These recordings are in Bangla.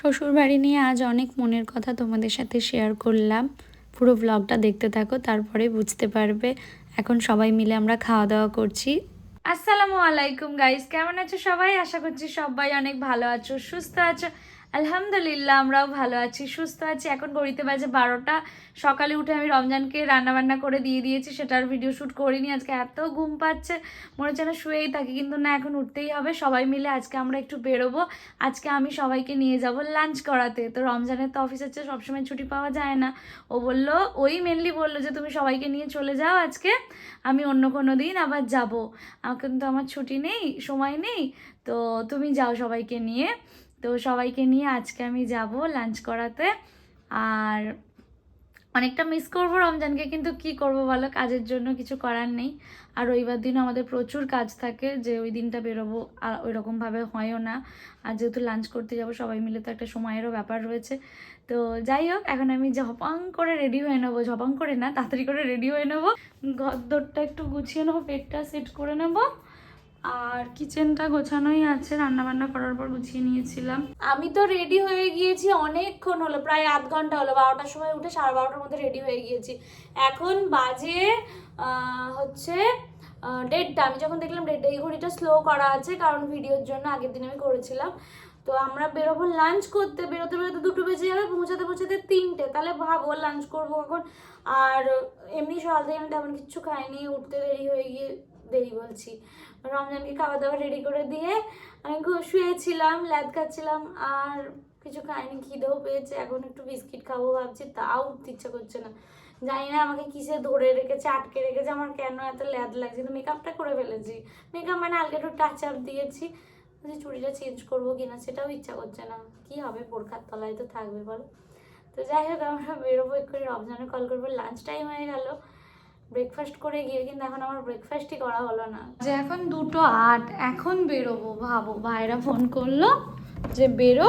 শ্বশুর বাড়ি নিয়ে আজ অনেক মনের কথা তোমাদের সাথে শেয়ার করলাম। পুরো ব্লগটা দেখতে থাকো, তারপরে বুঝতে পারবে। এখন সবাই মিলে আমরা খাওয়া দাওয়া করছি। আসসালামু আলাইকুম গাইস কেমন আছো সবাই? আশা করছি সবাই অনেক ভালো আছো, সুস্থ আছো। আলহামদুলিল্লাহ, আমরাও ভালো আছি, সুস্থ আছি। এখন গড়িতে বাজে বারোটা। সকালে উঠে আমি রমজানকে রান্নাবান্না করে দিয়ে দিয়েছি সেটার ভিডিও শ্যুট করিনি। আজকে এত ঘুম পাচ্ছে, মনে হচ্ছে না শুয়েই থাকি, কিন্তু না, এখন উঠতেই হবে। সবাই মিলে আজকে আমরা একটু বেরোবো। আজকে আমি সবাইকে নিয়ে যাব লাঞ্চ করাতে। তো রমজানের তো অফিস হচ্ছে, সবসময় ছুটি পাওয়া যায় না। ও বলল, ওই মেনলি বলল যে, তুমি সবাইকে নিয়ে চলে যাও আজকে, আমি অন্য কোনো দিন আবার যাব। এখন তো আমার ছুটি নেই, সময় নেই, তো তুমি যাও সবাইকে নিয়ে। তো সবাইকে নিয়ে আজকে আমি যাব লাঞ্চ করাতে। আর অনেকটা মিস করব রমজানকে, কিন্তু কি করব বলো? কাজের জন্য কিছু করার নেই। আর রবিবার দিন আমাদের প্রচুর কাজ থাকে যে ওই দিনটা বেরোবো, আর ওই রকমভাবে হয়ও না। আর যেহেতু লাঞ্চ করতে যাব, সবাই মিলে তো একটা সময়েরও ব্যাপার রয়েছে। তো যাই হোক, এখন আমি ঝপাং করে রেডি হয়ে নেব। ঝপাং করে না, তাড়াতাড়ি করে রেডি হয়ে নেব। ঘর দরটা একটু গুছিয়ে নেব পেটটা সেট করে নেব। আর কিচেনটা গোছানোই আছে রান্না বান্না করার পর গুছিয়ে নিয়েছিলাম। আমি তো রেডি হয়ে গিয়েছি অনেকক্ষণ হলো, প্রায় আধ ঘণ্টা হলো, বারোটার সময় উঠে সাড়ে বারোটার মধ্যে রেডি হয়ে গিয়েছি। এখন বাজে হচ্ছে দেড়টা। আমি যখন দেখলাম দেড়টা, এই ঘড়িটা স্লো করা আছে, কারণ ভিডিওর জন্য আগের দিন আমি করেছিলাম। তো আমরা বেরোবো লাঞ্চ করতে, বেরোতে বেরোতে দুটো বেজে যাবে, পৌঁছাতে পৌঁছাতে তিনটে। তাহলে ভাবো লাঞ্চ করব এখন। আর এমনি সকাল থেকে আমি তেমন কিচ্ছু খাইনি, উঠতে দেরি হয়ে গিয়ে দেরি বলছি। রমজানকে খাওয়া দাওয়া রেডি করে দিয়ে আমি শুয়েছিলাম, ল্যাদ খাচ্ছিলাম আর কিছু খাইনি, খিদেও পেয়েছে। এখন একটু বিস্কিট খাব ভাবছি, তাও উঠতে ইচ্ছা করছে না। জানি না আমাকে কিসে ধরে রেখেছে, আটকে রেখেছে, আমার কেন এত ল্যাদ লাগছে তো মেকআপটা করে ফেলেছি। মেকআপ মানে হালকা একটু টাচ আপ দিয়েছি। যে চুড়িটা চেঞ্জ করব কিনা সেটাও ইচ্ছা করছে না। কি হবে, বোরখার তলায় তো থাকবে, বলো? তো যাই হোক, আমরা বেরোবো এক্ষুনি রমজানে কল করব। লাঞ্চ টাইম হয়ে গেল। ব্রেকফাস্ট করে গিয়ে কিন্তু এখন আমার ব্রেকফাস্টই করা হলো না। যে এখন দুটো আট, এখন বেরোবো, ভাবো। ভাইরা ফোন করল যে বেরো।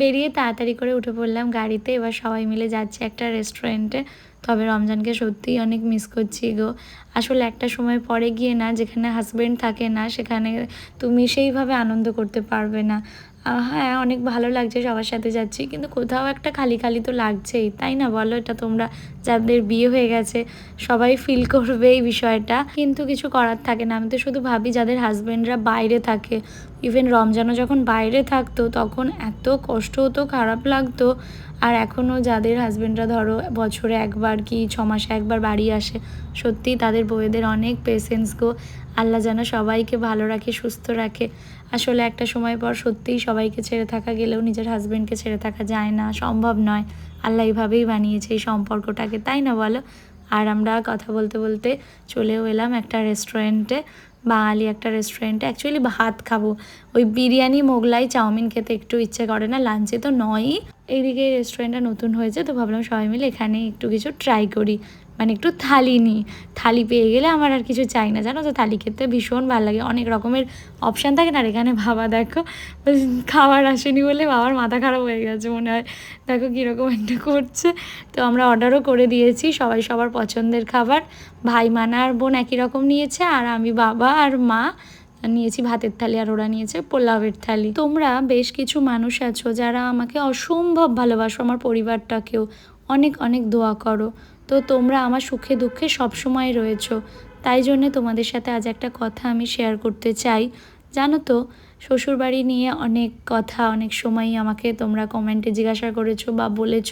বেরিয়ে তাড়াতাড়ি করে উঠে পড়লাম গাড়িতে। এবার সবাই মিলে যাচ্ছি একটা রেস্টুরেন্টে তবে রমজানকে সত্যিই অনেক মিস করছি গো। আসলে একটা সময় পরে গিয়ে না, যেখানে হাজবেন্ড থাকে না, সেখানে তুমি সেইভাবে আনন্দ করতে পারবে না। হ্যাঁ অনেক ভালো লাগছে সবার সাথে যাচ্ছি, কিন্তু কোথাও একটা খালি খালি তো লাগছেই, তাই না? বলো, এটা তোমরা যাদের বিয়ে হয়ে গেছে, সবাই ফিল করবে এই বিষয়টা। কিন্তু কিছু করার থাকে না। আমি তো শুধু ভাবি যাদের হাজব্যান্ডরা বাইরে থাকে ইভেন রমজানও যখন বাইরে থাকতো, তখন এত কষ্ট হতো, খারাপ লাগতো। আর এখনও যাদের হাজবেন্ডরা ধরো বছরে একবার কি ছ মাসে একবার বাড়ি আসে, সত্যিই তাদের বউয়েদের অনেক পেশেন্স গো। আল্লাহ যেন সবাইকে ভালো রাখে, সুস্থ রাখে। আসলে একটা সময় পর সত্যিই সবাইকে ছেড়ে থাকা গেলেও নিজের হাজব্যান্ডকে ছেড়ে থাকা যায় না, সম্ভব নয়। আল্লাহ এইভাবেই বানিয়েছে এই সম্পর্কটাকে, তাই না বলো? আর আমরা কথা বলতে বলতে চলেও এলাম একটা রেস্টুরেন্টে বাঙালি একটা রেস্টুরেন্টে অ্যাকচুয়ালি ভাত খাব। ওই বিরিয়ানি, মোগলাই, চাউমিন খেতে একটু ইচ্ছে করে না লাঞ্চে তো নয়ই। এইদিকে রেস্টুরেন্টটা নতুন হয়েছে, তো ভাবলাম সবাই মিলে এখানে একটু কিছু ট্রাই করি। মানে একটু থালি নিই থালি পেয়ে গেলে আমার আর কিছু চাই না, জানো তো? থালি খেতে ভীষণ ভালো লাগে। অনেক রকমের অপশান থাকে না এখানে বাবা, দেখো, খাবার আসেনি বলে বাবার মাথা খারাপ হয়ে গেছে মনে হয়। দেখো কীরকম একটা করছে। তো আমরা অর্ডারও করে দিয়েছি, সবাই সবার পছন্দের খাবার। ভাই, মানা আর বোন একই রকম নিয়েছে, আর আমি বাবা আর মা নিয়েছি ভাতের থালি, আর ওরা নিয়েছে পোলাওয়ের থালি। তোমরা বেশ কিছু মানুষ আছো যারা আমাকে অসম্ভব ভালোবাসো, আমার পরিবারটাকেও। অনেক অনেক দোয়া করো। তো তোমরা আমার সুখে দুঃখে সবসময় রয়েছো। তাই জন্যে তোমাদের সাথে আজ একটা কথা আমি শেয়ার করতে চাই। জানো তো, শ্বশুরবাড়ি নিয়ে অনেক কথা, অনেক সময়ই আমাকে তোমরা কমেন্টে জিজ্ঞাসা করেছ বা বলেছ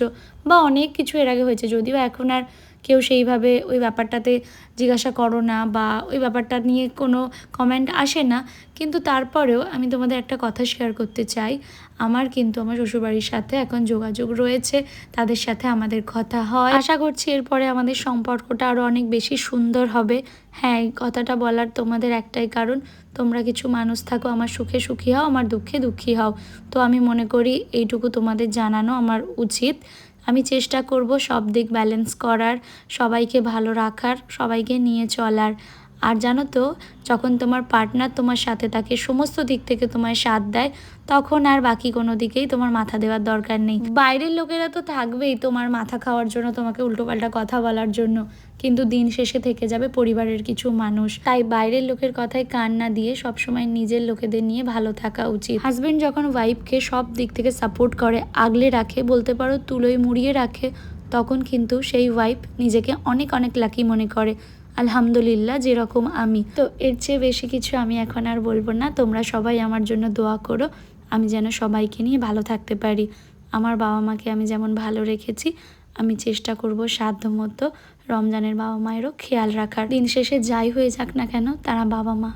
বা অনেক কিছু এর আগে হয়েছে। যদিও এখন আর কেউ সেইভাবে ওই ব্যাপারটাতে জিজ্ঞাসা করো না বা ওই ব্যাপারটা নিয়ে কোনো কমেন্ট আসে না। কিন্তু তারপরেও আমি তোমাদের একটা কথা শেয়ার করতে চাই। আমার কিন্তু আমার শ্বশুরবাড়ির সাথে এখন যোগাযোগ রয়েছে। তাদের সাথে আমাদের কথা হয়। আশা করছি এরপরে আমাদের সম্পর্কটা আরও অনেক বেশি সুন্দর হবে। হ্যাঁ এই কথাটা বলার তোমাদের একটাই কারণ, তোমরা কিছু মানুষ থাকো, আমার সুখে সুখী হও, আমার দুঃখে দুঃখী হও। তো আমি মনে করি এইটুকু তোমাদের জানানো আমার উচিত। আমি চেষ্টা করব সব দিক ব্যালেন্স করার সবাইকে ভালো রাখার সবাইকে নিয়ে চলার। আর জানো তো যখন তোমার পার্টনার তোমার সাথে থাকে সমস্ত দিক থেকে তোমায় সাথ দেয় তখন আর বাকি কোনো দিকেই তোমার মাথা দেওয়ার দরকার নেই। বাইরের লোকেরা তো থাকবেই তোমার মাথা খাওয়ার জন্য তোমাকে উল্টোপাল্টা কথা বলার জন্য। কিন্তু দিন শেষে থেকে যাবে পরিবারের কিছু মানুষ। তাই বাইরের লোকের কথায় কান না দিয়ে সবসময় নিজের লোকেদের নিয়ে ভালো থাকা উচিত। হাজবেন্ড যখন ওয়াইফকে সব দিক থেকে সাপোর্ট করে আগলে রাখে বলতে পারো তুলোয় মুড়িয়ে রাখে তখন কিন্তু সেই ওয়াইফ নিজেকে অনেক অনেক লাকি মনে করে। আলহামদুলিল্লাহ, যেরকম আমি। তো এর চেয়ে বেশি কিছু আমি এখন আর বলব না। তোমরা সবাই আমার জন্য দোয়া করো। আমি যেন সবাইকে নিয়ে ভালো থাকতে পারি। আমার বাবা মাকে আমি যেমন ভালো রেখেছি, আমি চেষ্টা করব সাধ্য মতো রমজানের বাবা মায়েরও খেয়াল রাখার। দিন শেষে যাই হয়ে যাক না কেন, তারা বাবা মা।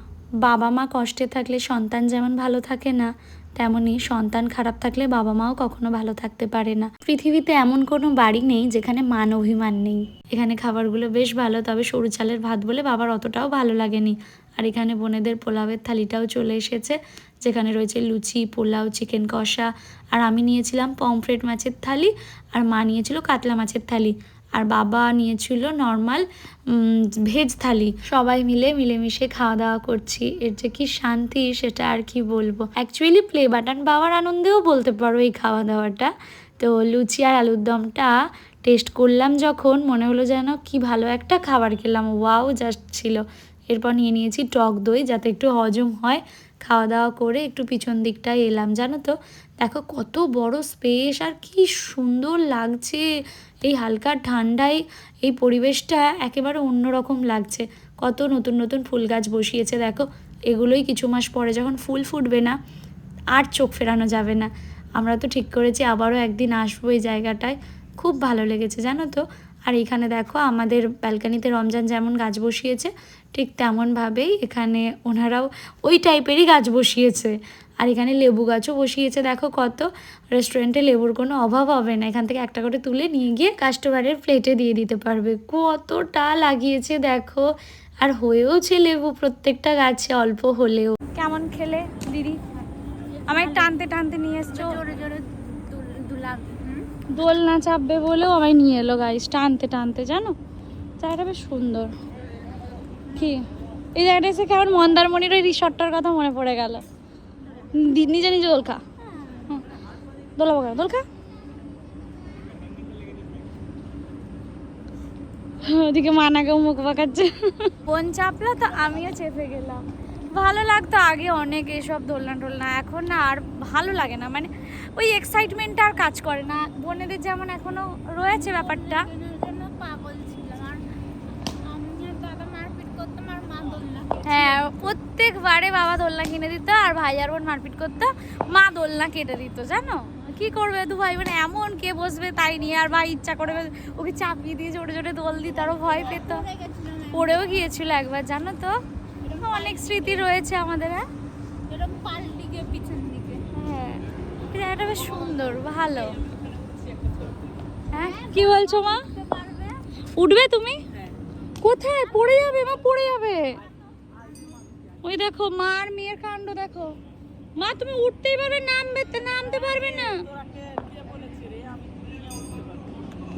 বাবা মা কষ্টে থাকলে সন্তান যেমন ভালো থাকে না তেমনি সন্তান খারাপ থাকলে বাবা মাও কখনো ভালো থাকতে পারে না। পৃথিবীতে এমন কোনো বাড়ি নেই যেখানে মান অভিমান নেই। এখানে খাবারগুলো বেশ ভালো, তবে সরু চালের ভাত বলে বাবার অতটাও ভালো লাগেনি। আর এখানে বোনেদের পোলাওয়ের থালিটাও চলে এসেছে, যেখানে রয়েছে লুচি, পোলাও, চিকেন কষা। আর আমি নিয়েছিলাম পমফ্রেট মাছের থালি, আর মা নিয়েছিল কাতলা মাছের থালি। আর বাবা নিয়েছিল নর্মাল ভেজ থালি। সবাই মিলে মিলেমিশে খাওয়া দাওয়া করছি। এর যে কি শান্তি সেটা আর কি বলব। অ্যাকচুয়ালি প্লে বাটন পাওয়ার আনন্দেও বলতে পারো এই খাওয়া দাওয়াটা। তো লুচি আর আলুর দমটা টেস্ট করলাম যখন, মনে হলো যেন কি ভালো একটা খাবার খেলাম। ওয়াও জাস্ট ছিল। এরপর নিয়ে নিয়েছি টক দই যাতে একটু হজম হয়। খাওয়া দাওয়া করে একটু পিছন দিকটায় এলাম, জানো তো? দেখো কত বড় স্পেস আর কি সুন্দর লাগছে। এই হালকা ঠান্ডায় এই পরিবেশটা একেবারে অন্যরকম লাগছে। কত নতুন নতুন ফুল গাছ বসিয়েছে, দেখো। এগুলোই কিছু মাস পরে যখন ফুল ফুটবে না, আর চোখ ফেরানো যাবে না। আমরা তো ঠিক করেছি আবারও একদিন আসব এই জায়গাটায়। খুব ভালো লেগেছে, জানো তো? আর এখানে দেখো আমাদের ব্যালকানিতে রমজান যেমন গাছ বসিয়েছে ঠিক তেমনভাবেই এখানে ওনারাও ওই টাইপেরই গাছ বসিয়েছে। আর এখানে লেবু গাছও বসিয়েছে দেখো কত। রেস্টুরেন্টে লেবুর কোনো অভাব হবে না। এখান থেকে একটা করে তুলে নিয়ে গিয়ে কাস্টমারের প্লেটে দিয়ে দিতে পারবে। কতটা লাগিয়েছে দেখো। আর হয়েওছে লেবু প্রত্যেকটা গাছে অল্প হলেও। কেমন খেলে দিদি? আমায় টানতে টানতে নিয়ে এসছো। জোরে জোরে দুল- দুলাম দোল না চাপবে বলেও আমায় নিয়ে এলো গাইস টানতে টানতে জানো? জায়গাটা বেশ সুন্দর। কি? এই জায়গাটা এসে কেমন? মন্দারমণির ওই রিসর্টটার কথা মনে পড়ে গেল। নিজে নিজে দোল খা। দোলাবো কেন দোল ওদিকে মানাকেও মুখ পাকাচ্ছে। বোন চাপলো তো আমিও চেপে গেলাম। ভালো লাগতো আগে অনেক এসব দোলনা টোলনা, এখন না আর ভালো লাগে না। মানে ওই এক্সাইটমেন্টটা আর কাজ করে না। বোনেদের যেমন এখনও রয়েছে ব্যাপারটা এর জন্য পাগল ছিলাম আর আমি আর দাদা মারপিট করতাম আর মা দোলনা হ্যাঁ প্রত্যেকবারে বাবা দোলনা কিনে দিত আর ভাই আর বোন মারপিট করতো মা দোলনা কেটে দিত জানো? কি করবে দু ভাই বোন? এমন কে বসবে তাই নিয়ে? আর ভাই ইচ্ছা করে ওকে চাপিয়ে দিয়ে জোরে জোরে দোল দিত আরও ভয় পেত। পড়েও গিয়েছিল একবার জানো তো? অনেক স্মৃতি রয়েছে আমাদের হ্যাঁ? হ্যাঁ। জায়গাটা বেশ সুন্দর ভালো। হ্যাঁ কি বলছো মা? উঠবে তুমি? কোথায়? পড়ে যাবে মা পড়ে যাবে। ওই দেখো মা আর মেয়ের কাণ্ড দেখো। মা তুমি উঠতেই পারবে নামবে তো নামতে পারবে না।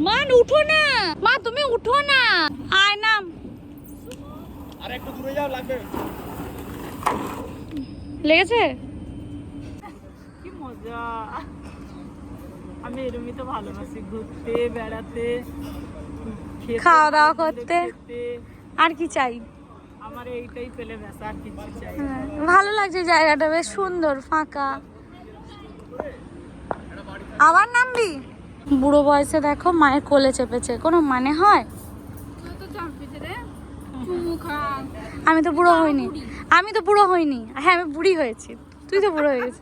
মা উঠো না। মা তুমি উঠো না। আয় নাম। আর একটু দূরে যাও লাগবে। লেগেছে? কি মজা। আমি এরমই তো ভালোবাসি ঘুরতে বেড়াতে খাওয়া দাওয়া করতে। আর কি চাই? ভালো লাগছে জায়গাটা বেশ সুন্দর ফাঁকা। আবার নামবি? বুড়ো বয়সে দেখো মায়ের কোলে চেপেছে কোনো মানে হয়? আমি তো বুড়ো হইনি। আমি তো বুড়ো হইনি। হ্যাঁ আমি বুড়ি হয়েছি। তুই তো বুড়ো হয়ে গেছিস।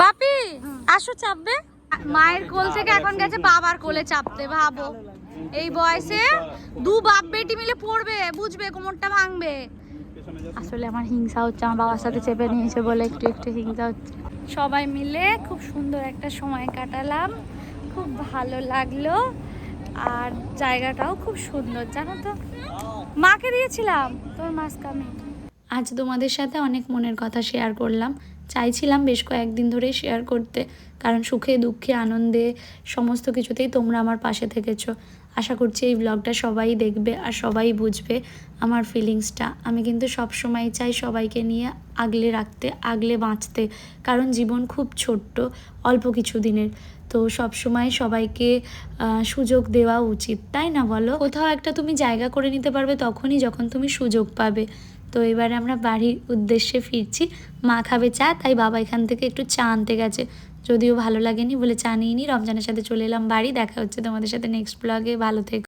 বাপি আসো চাপবে। মায়ের কোল থেকে এখন গেছে বাবার কোলে চাপতে ভাবো। এই বয়সে দু বাপ বেটি মিলে পড়বে বুঝবে কোমরটা ভাঙবে। আসলে আমার হিংসা হচ্ছে আমার বাবার সাথে চেপে নিয়েছে বলে একটু একটু হিংসা হচ্ছে। সবাই মিলে খুব সুন্দর একটা সময় কাটালাম খুব ভালো লাগল আর জায়গাটাও খুব সুন্দর জানো তো? মাকে দিয়েছিলাম তোর মাস কামে আজ তোমাদের সাথে অনেক মনের কথা শেয়ার করলাম। চাইছিলাম বেশ কয়েকদিন ধরেই শেয়ার করতে কারণ সুখে দুঃখে আনন্দে সমস্ত কিছুতেই তোমরা আমার পাশে থেকেছো। আশা করছি এই ব্লগটা সবাই দেখবে আর সবাই বুঝবে আমার ফিলিংসটা আমি কিন্তু সব সময় চাই সবাইকে নিয়ে আগলে রাখতে, আগলে বাঁচতে। কারণ জীবন খুব ছোট্ট, অল্প কিছু দিনের। তো সব সময় সবাইকে সুযোগ দেওয়া উচিত, তাই না বলো? কোথাও একটা তুমি জায়গা করে নিতে পারবে তখনই যখন তুমি সুযোগ পাবে। তো এবারে আমরা বাড়ির উদ্দেশ্যে ফিরছি। মা খাবে চা, তাই বাবা এখান থেকে একটু চা আনতে গেছে। যদিও ভালো লাগেনি বলে জানিয়ে নি। রমজানের সাথে চলে এলাম বাড়ি। দেখা হচ্ছে তোমাদের সাথে নেক্সট ব্লগে ভালো থেকো।